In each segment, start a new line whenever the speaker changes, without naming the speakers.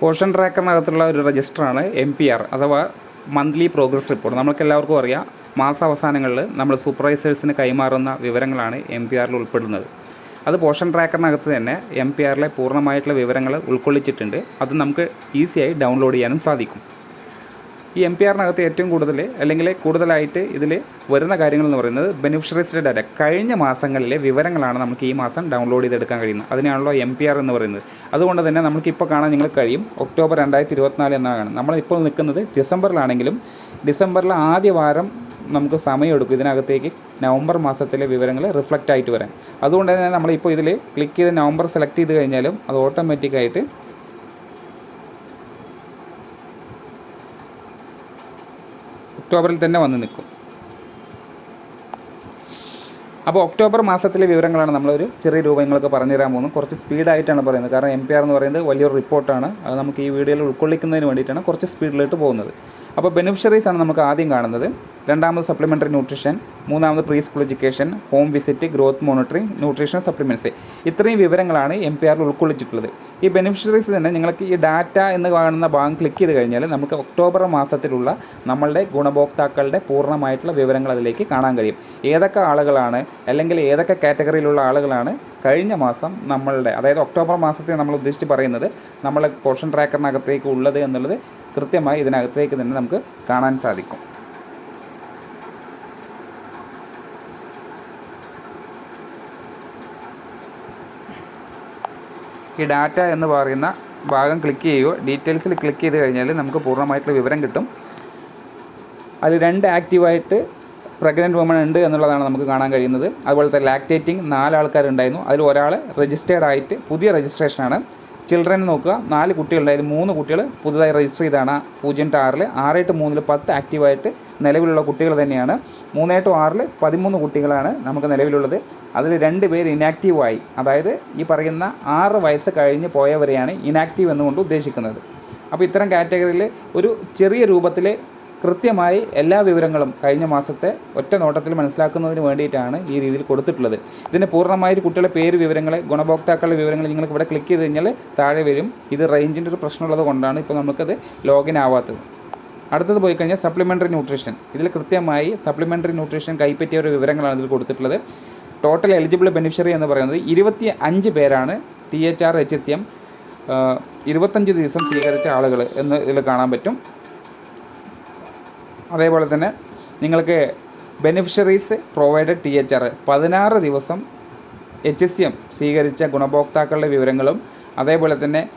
Portion ട്രാക്കറിനകത്തുള്ള ഒരു രജിസ്റ്ററാണ് എം പി ആർ അഥവാ മന്ത്ലി പ്രോഗ്രസ് റിപ്പോർട്ട് നമ്മൾക്ക് എല്ലാവർക്കും അറിയാം മാസാവസാനങ്ങളിൽ നമ്മൾ സൂപ്പർവൈസേഴ്സിന് കൈമാറുന്ന വിവരങ്ങളാണ് എം പി ആറിൽ ഉൾപ്പെടുന്നത്. അത് പോഷൻ ട്രാക്കറിനകത്ത് തന്നെ എം പി ആറിലെ പൂർണമായിട്ടുള്ള വിവരങ്ങൾ ഉൾക്കൊള്ളിച്ചിട്ടുണ്ട്. അത് നമുക്ക് ഈസിയായി ഡൗൺലോഡ് ചെയ്യാനും സാധിക്കും. ഈ എം പി ആറിനകത്ത് ഏറ്റവും കൂടുതൽ അല്ലെങ്കിൽ കൂടുതലായിട്ട് ഇതിൽ വരുന്ന കാര്യങ്ങൾ എന്ന് പറയുന്നത് ബെനിഫിഷ്യറീസിന്റെ ഡാറ്റ കഴിഞ്ഞ മാസങ്ങളിലെ വിവരങ്ങളാണ് നമുക്ക് ഈ മാസം ഡൗൺലോഡ് ചെയ്തെടുക്കാൻ കഴിയുന്നത്. അതിനാണല്ലോ എം പി ആർ എന്ന് പറയുന്നത്. അതുകൊണ്ട് തന്നെ നമുക്ക് ഇപ്പോൾ കാണാൻ നിങ്ങൾ കഴിയും. ഒക്ടോബർ രണ്ടായിരത്തി ഇരുപത്തിനാല് എന്നാണ്. നമ്മളിപ്പോൾ നിൽക്കുന്നത് ഡിസംബറിലാണെങ്കിലും ഡിസംബറിലെ ആദ്യ വാരം നമുക്ക് സമയമെടുക്കും ഇതിനകത്തേക്ക് നവംബർ മാസത്തിലെ വിവരങ്ങൾ റിഫ്ലക്റ്റ് ആയിട്ട് വരാൻ. അതുകൊണ്ട് തന്നെ നമ്മളിപ്പോൾ ഇതിൽ ക്ലിക്ക് ചെയ്ത് നവംബർ സെലക്ട് ചെയ്ത് കഴിഞ്ഞാലും അത് ഓട്ടോമാറ്റിക്കായിട്ട് ഒക്ടോബറിൽ തന്നെ വന്ന് നിൽക്കും. അപ്പോൾ ഒക്ടോബർ മാസത്തിലെ വിവരങ്ങളാണ് നമ്മളൊരു ചെറിയ രൂപങ്ങളൊക്കെ പറഞ്ഞു തരാൻ പോകുന്നത്. കുറച്ച് സ്പീഡായിട്ടാണ് പറയുന്നത്. കാരണം എം പി ആർ എന്ന് പറയുന്നത് വലിയൊരു റിപ്പോർട്ടാണ്. അത് നമുക്ക് ഈ വീഡിയോയിൽ ഉൾക്കൊള്ളിക്കുന്നതിന് വേണ്ടിയിട്ടാണ് കുറച്ച് സ്പീഡിലോട്ട് പോകുന്നത്. അപ്പോൾ ബെനിഫിഷ്യറീസ് ആണ് നമുക്ക് ആദ്യം കാണുന്നത്. രണ്ടാമത് സപ്ലിമെന്ററി ന്യൂട്രീഷൻ മൂന്നാമത് pre school education home visit growth monitoring nutrition supplements ഇത്രയും വിവരങ്ങളാണ് എം പി ആറിൽ ഉൾക്കൊള്ളിച്ചിട്ടുള്ളത്. ഈ ബെനിഫിഷ്യറീസ് തന്നെ നിങ്ങൾക്ക് ഈ ഡാറ്റ എന്ന് കാണുന്ന ഭാഗം ക്ലിക്ക് ചെയ്ത് കഴിഞ്ഞാൽ നമുക്ക് ഒക്ടോബർ മാസത്തിലുള്ള നമ്മളുടെ ഗുണഭോക്താക്കളുടെ പൂർണമായിട്ടുള്ള വിവരങ്ങൾ അതിലേക്ക് കാണാൻ കഴിയും. ഏതൊക്കെ ആളുകളാണ് അല്ലെങ്കിൽ ഏതൊക്കെ കാറ്റഗറിയിലുള്ള ആളുകളാണ് കഴിഞ്ഞ മാസം നമ്മളുടെ അതായത് ഒക്ടോബർ മാസത്തെ നമ്മൾ ഉദ്ദേശിച്ച് പറയുന്നത് നമ്മളെ പോഷൻ ട്രാക്കറിനകത്തേക്ക് ഉള്ളത് എന്നുള്ളത് കൃത്യമായി ഇതിനകത്തേക്ക് തന്നെ നമുക്ക് കാണാൻ സാധിക്കും. ഈ ഡാറ്റ എന്ന് പറയുന്ന ഭാഗം ക്ലിക്ക് ചെയ്യുകയോ ഡീറ്റെയിൽസിൽ ക്ലിക്ക് ചെയ്ത് കഴിഞ്ഞാൽ നമുക്ക് പൂർണമായിട്ടുള്ള വിവരം കിട്ടും. അതിൽ രണ്ട് ആക്റ്റീവായിട്ട് പ്രഗ്നന്റ് വുമൺ ഉണ്ട് എന്നുള്ളതാണ് നമുക്ക് കാണാൻ കഴിയുന്നത്. അതുപോലത്തെ ലാക്ടേറ്റിംഗ് നാല് അതിൽ ഒരാൾ രജിസ്റ്റേർഡ് ആയിട്ട് പുതിയ രജിസ്ട്രേഷനാണ് ചിൽഡ്രൻ നോക്കുക. നാല് കുട്ടികളുണ്ടായിരുന്നു മൂന്ന് കുട്ടികൾ പുതുതായി രജിസ്റ്റർ ചെയ്താണ് പൂജ്യം ടു ആറിൽ ആറ് എട്ട് മൂന്നിൽ പത്ത് ആക്റ്റീവായിട്ട് നിലവിലുള്ള കുട്ടികൾ തന്നെയാണ്. മൂന്ന് ടു ആറിൽ പതിമൂന്ന് കുട്ടികളാണ് നമുക്ക് നിലവിലുള്ളത്. അതിൽ രണ്ട് പേര് ഇനാക്റ്റീവായി അതായത് ഈ പറയുന്ന ആറ് വയസ്സ് കഴിഞ്ഞ് പോയവരെയാണ് ഇനാക്റ്റീവ് എന്നുകൊണ്ട് ഉദ്ദേശിക്കുന്നത്. അപ്പോൾ ഇത്തരം കാറ്റഗറിയിൽ ഒരു ചെറിയ രൂപത്തിൽ കൃത്യമായി എല്ലാ വിവരങ്ങളും കഴിഞ്ഞ മാസത്തെ ഒറ്റ നോട്ടത്തിൽ മനസ്സിലാക്കുന്നതിന് വേണ്ടിയിട്ടാണ് ഈ രീതിയിൽ കൊടുത്തിട്ടുള്ളത്. ഇതിന് പൂർണമായിട്ട് കുട്ടികളുടെ പേര് വിവരങ്ങൾ ഗുണഭോക്താക്കളുടെ വിവരങ്ങൾ നിങ്ങൾക്ക് ഇവിടെ ക്ലിക്ക് ചെയ്ത് കഴിഞ്ഞാൽ താഴെ വരും. ഇത് റേഞ്ചിന്റെ ഒരു പ്രശ്നമുള്ളത് കൊണ്ടാണ് ഇപ്പോൾ നമുക്കത് ലോഗിൻ ആവാത്തത്. അടുത്തത് പോയി കഴിഞ്ഞാൽ സപ്ലിമെന്ററി ന്യൂട്രീഷൻ ഇതിൽ കൃത്യമായി സപ്ലിമെന്ററി ന്യൂട്രീഷൻ കൈപ്പറ്റിയ ഒരു വിവരങ്ങളാണ് ഇതിൽ കൊടുത്തിട്ടുള്ളത്. ടോട്ടൽ എലിജിബിൾ ബെനിഫിഷ്യറി എന്ന് പറയുന്നത് ഇരുപത്തി അഞ്ച് പേരാണ് T H R H S M ഇരുപത്തഞ്ച് ദിവസം സ്വീകരിച്ച ആളുകൾ എന്ന് ഇതിൽ കാണാൻ പറ്റും. അതേപോലെ തന്നെ നിങ്ങൾക്ക് beneficiaries provided T H R പതിനാറ് ദിവസം എച്ച് എസ് എം സ്വീകരിച്ച ഗുണഭോക്താക്കളുടെ വിവരങ്ങളും അതേപോലെ തന്നെ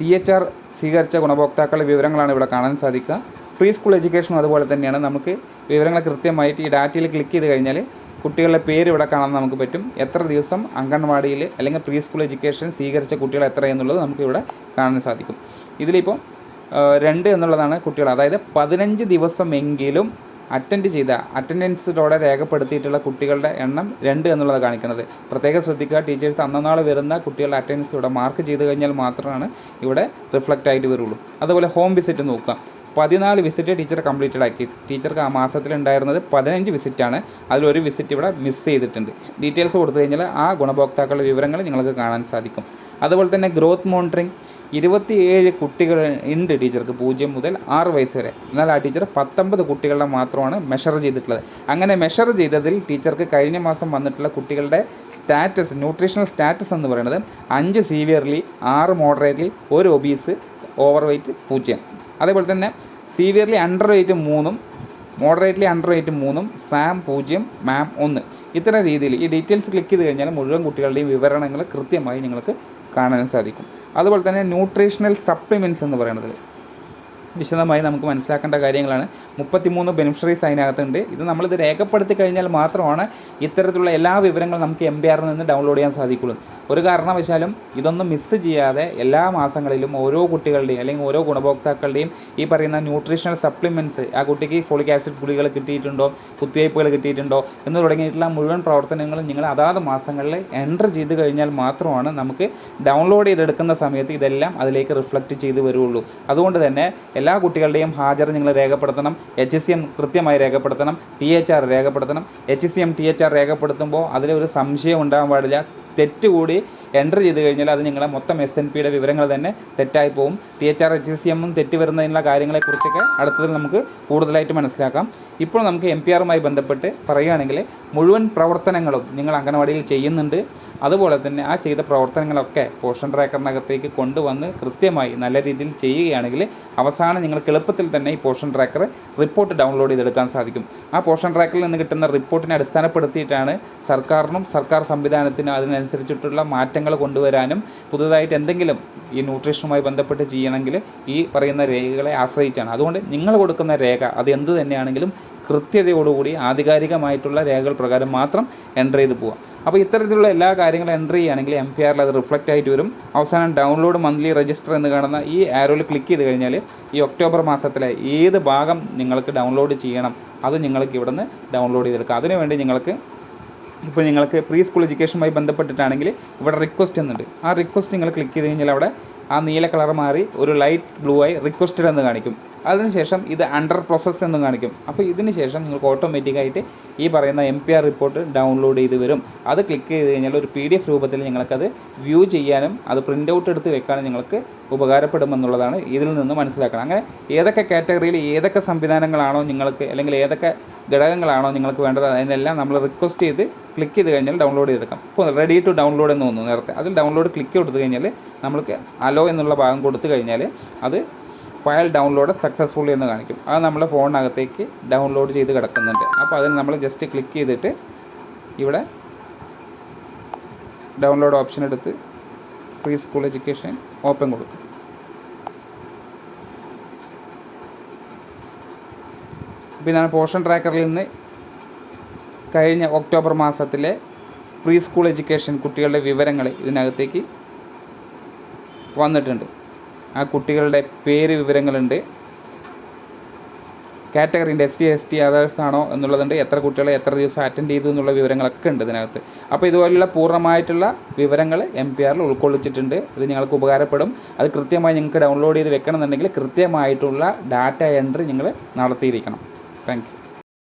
ടി എച്ച് ആർ സ്വീകരിച്ച ഗുണഭോക്താക്കളുടെ വിവരങ്ങളാണ് ഇവിടെ കാണാൻ സാധിക്കുക. പ്രീ സ്കൂൾ എഡ്യൂക്കേഷനും അതുപോലെ തന്നെയാണ്. നമുക്ക് വിവരങ്ങൾ കൃത്യമായിട്ട് ഈ ഡാറ്റയിൽ ക്ലിക്ക് ചെയ്ത് കഴിഞ്ഞാൽ കുട്ടികളുടെ പേര് ഇവിടെ കാണാൻ നമുക്ക് പറ്റും. എത്ര ദിവസം അംഗൻവാടിയിൽ അല്ലെങ്കിൽ പ്രീ സ്കൂൾ എഡ്യൂക്കേഷൻ സ്വീകരിച്ച കുട്ടികൾ എത്ര എന്നുള്ളത് നമുക്ക് ഇവിടെ കാണാൻ സാധിക്കും. ഇതിലിപ്പോൾ രണ്ട് എന്നുള്ളതാണ് കുട്ടികൾ അതായത് പതിനഞ്ച് ദിവസമെങ്കിലും അറ്റൻഡ് ചെയ്ത അറ്റൻഡൻസിലൂടെ രേഖപ്പെടുത്തിയിട്ടുള്ള കുട്ടികളുടെ എണ്ണം രണ്ട് എന്നുള്ളത് കാണിക്കുന്നത്. പ്രത്യേകം ശ്രദ്ധിക്കുക ടീച്ചേഴ്സ് അന്നനാൾ വരുന്ന കുട്ടികളുടെ അറ്റൻഡൻസ് ഇവിടെ മാർക്ക് ചെയ്ത് കഴിഞ്ഞാൽ മാത്രമാണ് ഇവിടെ റിഫ്ലക്റ്റ് ആയിട്ട് വരുള്ളൂ. അതുപോലെ ഹോം വിസിറ്റ് നോക്കുക. പതിനാല് വിസിറ്റ് ടീച്ചർ കംപ്ലീറ്റഡ് ആക്കി. ടീച്ചർക്ക് ആ മാസത്തിൽ ഉണ്ടായിരുന്നത് പതിനഞ്ച് വിസിറ്റാണ് അതിലൊരു വിസിറ്റ് ഇവിടെ മിസ് ചെയ്തിട്ടുണ്ട്. ഡീറ്റെയിൽസ് കൊടുത്തു കഴിഞ്ഞാൽ ആ ഗുണഭോക്താക്കളുടെ വിവരങ്ങൾ നിങ്ങൾക്ക് കാണാൻ സാധിക്കും. അതുപോലെ തന്നെ ഗ്രോത്ത് മോണിറ്ററിംഗ് ഇരുപത്തിയേഴ് കുട്ടികൾ ഉണ്ട് ടീച്ചർക്ക് പൂജ്യം മുതൽ ആറ് വയസ്സ് വരെ. എന്നാൽ ആ ടീച്ചർ പത്തൊമ്പത് കുട്ടികളുടെ മാത്രമാണ് മെഷർ ചെയ്തിട്ടുള്ളത്. അങ്ങനെ മെഷർ ചെയ്തതിൽ ടീച്ചർക്ക് കഴിഞ്ഞ മാസം വന്നിട്ടുള്ള കുട്ടികളുടെ സ്റ്റാറ്റസ് ന്യൂട്രീഷണൽ സ്റ്റാറ്റസ് എന്ന് പറയുന്നത് അഞ്ച് സീവിയർലി ആറ് മോഡറേറ്റ്ലി ഒരു ഒബീസ് ഓവർ വെയ്റ്റ് പൂജ്യം. അതേപോലെ തന്നെ സീവിയർലി അണ്ടർ വെയ്റ്റ് മൂന്നും മോഡറേറ്റ്ലി അണ്ടർ വെയ്റ്റ് മൂന്നും സാം പൂജ്യം മാം ഒന്ന്. ഇത്തരം രീതിയിൽ ഈ ഡീറ്റെയിൽസ് ക്ലിക്ക് ചെയ്ത് കഴിഞ്ഞാൽ മുഴുവൻ കുട്ടികളുടെയും വിവരണങ്ങൾ കൃത്യമായി നിങ്ങൾക്ക് കാണാൻ സാധിക്കും. അതുപോലെ തന്നെ ന്യൂട്രീഷണൽ സപ്ലിമെന്റ്സ് എന്ന് പറയുന്നത്. വിശദമായി നമുക്ക് മനസ്സിലാക്കേണ്ട കാര്യങ്ങളാണ്. മുപ്പത്തിമൂന്ന് ബെനിഫിഷറീസ് അതിനകത്തുണ്ട്. ഇത് നമ്മളിത് രേഖപ്പെടുത്തി കഴിഞ്ഞാൽ മാത്രമാണ് ഇത്തരത്തിലുള്ള എല്ലാ വിവരങ്ങളും നമുക്ക് എം പി ആറിൽ നിന്ന് ഡൗൺലോഡ് ചെയ്യാൻ സാധിക്കുള്ളൂ. ഒരു കാരണവശാലും ഇതൊന്നും മിസ്സ് ചെയ്യാതെ എല്ലാ മാസങ്ങളിലും ഓരോ കുട്ടികളുടെയും അല്ലെങ്കിൽ ഓരോ ഗുണഭോക്താക്കളുടെയും ഈ പറയുന്ന ന്യൂട്രീഷണൽ സപ്ലിമെന്റ്സ് ആ കുട്ടിക്ക് ഫോളിക് ആസിഡ് ഗുളികൾ കിട്ടിയിട്ടുണ്ടോ കുത്തിവയ്പ്പുകൾ കിട്ടിയിട്ടുണ്ടോ എന്ന് തുടങ്ങിയിട്ടുള്ള മുഴുവൻ പ്രവർത്തനങ്ങളും നിങ്ങൾ അതാത് മാസങ്ങളിൽ എന്റർ ചെയ്ത് കഴിഞ്ഞാൽ മാത്രമാണ് നമുക്ക് ഡൗൺലോഡ് ചെയ്തെടുക്കുന്ന സമയത്ത് ഇതെല്ലാം അതിലേക്ക് റിഫ്ലക്റ്റ് ചെയ്ത് വരുള്ളൂ. അതുകൊണ്ട് തന്നെ എല്ലാ കുട്ടികളുടെയും ഹാജർ നിങ്ങൾ രേഖപ്പെടുത്തണം. എച്ച് എസ് എം കൃത്യമായി രേഖപ്പെടുത്തണം. ടി എച്ച് ആർ രേഖപ്പെടുത്തണം. H S M T H R രേഖപ്പെടുത്തുമ്പോൾ അതിലൊരു സംശയം ഉണ്ടാകാൻ പാടില്ല. തെറ്റ് കൂടി എന്റർ ചെയ്ത് കഴിഞ്ഞാൽ അത് നിങ്ങളെ മൊത്തം എസ് എൻ പിയുടെ വിവരങ്ങൾ തന്നെ തെറ്റായി പോകും T H R H S C എമ്മും തെറ്റി വരുന്നതിനുള്ള കാര്യങ്ങളെക്കുറിച്ചൊക്കെ അടുത്തതിൽ നമുക്ക് കൂടുതലായിട്ട് മനസ്സിലാക്കാം. ഇപ്പോൾ നമുക്ക് എം പി ആറുമായി ബന്ധപ്പെട്ട് പറയുകയാണെങ്കിൽ മുഴുവൻ പ്രവർത്തനങ്ങളും നിങ്ങൾ അംഗനവാടിയിൽ ചെയ്യുന്നുണ്ട്. അതുപോലെ തന്നെ ആ ചെയ്ത പ്രവർത്തനങ്ങളൊക്കെ പോഷൻ ട്രാക്കറിനകത്തേക്ക് കൊണ്ടുവന്ന് കൃത്യമായി നല്ല രീതിയിൽ ചെയ്യുകയാണെങ്കിൽ അവസാനം നിങ്ങൾക്ക് എളുപ്പത്തിൽ തന്നെ ഈ പോഷൻ ട്രാക്കർ റിപ്പോർട്ട് ഡൗൺലോഡ് ചെയ്തെടുക്കാൻ സാധിക്കും. ആ പോഷൻ ട്രാക്കറിൽ നിന്ന് കിട്ടുന്ന റിപ്പോർട്ടിനെ അടിസ്ഥാനപ്പെടുത്തിയിട്ടാണ് സർക്കാരിനും സർക്കാർ സംവിധാനത്തിനും അതിനനുസരിച്ചിട്ടുള്ള മാറ്റങ്ങൾ കൊണ്ടുവരാനും പുതുതായിട്ട് എന്തെങ്കിലും ഈ ന്യൂട്രീഷനുമായി ബന്ധപ്പെട്ട് ചെയ്യണമെങ്കിൽ ഈ പറയുന്ന രേഖകളെ ആശ്രയിച്ചാണ്. അതുകൊണ്ട് നിങ്ങൾ കൊടുക്കുന്ന രേഖ അത് എന്ത് തന്നെയാണെങ്കിലും കൃത്യതയോടുകൂടി ആധികാരികമായിട്ടുള്ള രേഖകൾ പ്രകാരം മാത്രം എന്റർ ചെയ്ത് പോവാം. അപ്പോൾ ഇത്തരത്തിലുള്ള എല്ലാ കാര്യങ്ങളും എന്റർ ചെയ്യുകയാണെങ്കിൽ എം പി ആറിൽ അത് റിഫ്ലക്റ്റ് ആയിട്ട് വരും. അവസാനം ഡൗൺലോഡ് മന്ത്ലി രജിസ്റ്റർ എന്ന് കാണുന്ന ഈ ആരോയിൽ ക്ലിക്ക് ചെയ്ത് കഴിഞ്ഞാൽ ഈ ഒക്ടോബർ മാസത്തിലെ ഏത് ഭാഗം നിങ്ങൾക്ക് ഡൗൺലോഡ് ചെയ്യണം അത് നിങ്ങൾക്ക് ഇവിടുന്ന് ഡൗൺലോഡ് ചെയ്തെടുക്കാം. അതിനുവേണ്ടി നിങ്ങൾക്ക് ഇപ്പോൾ നിങ്ങൾക്ക് പ്രീ സ്കൂൾ എഡ്യൂക്കേഷനുമായി ബന്ധപ്പെട്ടിട്ടാണെങ്കിൽ ഇവിടെ റിക്വസ്റ്റ് എന്നുണ്ട്. ആ റിക്വസ്റ്റ് നിങ്ങൾ ക്ലിക്ക് ചെയ്ത് കഴിഞ്ഞാൽ അവിടെ ആ നീല കളർ മാറി ഒരു ലൈറ്റ് ബ്ലൂ ആയി റിക്വസ്റ്റഡ് എന്ന് കാണിക്കും. അതിനുശേഷം ഇത് അണ്ടർ പ്രോസസ്സ് എന്ന് കാണിക്കും. അപ്പോൾ ഇതിന് ശേഷം നിങ്ങൾക്ക് ഓട്ടോമാറ്റിക്കായിട്ട് ഈ പറയുന്ന M P R report download ചെയ്ത് വരും. അത് ക്ലിക്ക് ചെയ്ത് കഴിഞ്ഞാൽ ഒരു പി ഡി എഫ് രൂപത്തിൽ നിങ്ങൾക്കത് വ്യൂ ചെയ്യാനും അത് പ്രിന്റ് ഔട്ട് എടുത്ത് വെക്കാനും നിങ്ങൾക്ക് ഉപകാരപ്പെടുമെന്നുള്ളതാണ് ഇതിൽ നിന്ന് മനസ്സിലാക്കണം. അങ്ങനെ ഏതൊക്കെ കാറ്റഗറിയിൽ ഏതൊക്കെ സംവിധാനങ്ങളാണോ നിങ്ങൾക്ക് അല്ലെങ്കിൽ ഏതൊക്കെ ഘടകങ്ങളാണോ നിങ്ങൾക്ക് വേണ്ടത് അതിനെല്ലാം നമ്മൾ റിക്വസ്റ്റ് ചെയ്ത് ക്ലിക്ക് ചെയ്ത് കഴിഞ്ഞാൽ ഡൗൺലോഡ് ചെയ്തെടുക്കാം. ഇപ്പോൾ റെഡി ടു ഡൗൺലോഡ് എന്ന് തോന്നുന്നു നേരത്തെ. അതിൽ ഡൗൺലോഡ് ക്ലിക്ക് കൊടുത്തു കഴിഞ്ഞാൽ നമ്മൾക്ക് അലോ എന്നുള്ള ഭാഗം കൊടുത്തു കഴിഞ്ഞാൽ അത് ഫയൽ ഡൗൺലോഡ് സക്സസ്ഫുള്ളി എന്ന് കാണിക്കും. അത് നമ്മുടെ ഫോണിനകത്തേക്ക് ഡൗൺലോഡ് ചെയ്ത് കിടക്കുന്നുണ്ട്. അപ്പോൾ അതിന് നമ്മൾ ജസ്റ്റ് ക്ലിക്ക് ചെയ്തിട്ട് ഇവിടെ ഡൗൺലോഡ് ഓപ്ഷൻ എടുത്ത് പ്രീ സ്കൂൾ എഡ്യൂക്കേഷൻ ഓപ്പൺ കൊടുക്കും. അപ്പോൾ ഇതാണ് പോഷൻ ട്രാക്കറിൽ നിന്ന് കഴിഞ്ഞ ഒക്ടോബർ മാസത്തിലെ പ്രീ സ്കൂൾ എഡ്യൂക്കേഷൻ കുട്ടികളുടെ വിവരങ്ങൾ ഇതിനകത്തേക്ക് വന്നിട്ടുണ്ട്. ആ കുട്ടികളുടെ പേര് വിവരങ്ങളുണ്ട്. കാറ്റഗറിന്റെ S C S T others ആണോ എന്നുള്ളതുണ്ട്. എത്ര കുട്ടികളെ എത്ര ദിവസം അറ്റൻഡ് ചെയ്തു എന്നുള്ള വിവരങ്ങളൊക്കെ ഉണ്ട് ഇതിനകത്ത്. അപ്പോൾ ഇതുപോലുള്ള പൂർണമായിട്ടുള്ള വിവരങ്ങൾ എം പി ആറിൽ ഉൾക്കൊള്ളിച്ചിട്ടുണ്ട്. ഇത് ഞങ്ങൾക്ക് ഉപകാരപ്പെടും. അത് കൃത്യമായി നിങ്ങൾക്ക് ഡൗൺലോഡ് ചെയ്ത് വെക്കണമെന്നുണ്ടെങ്കിൽ കൃത്യമായിട്ടുള്ള ഡാറ്റ എൻട്രി നിങ്ങൾ നടത്തിയിരിക്കണം. താങ്ക്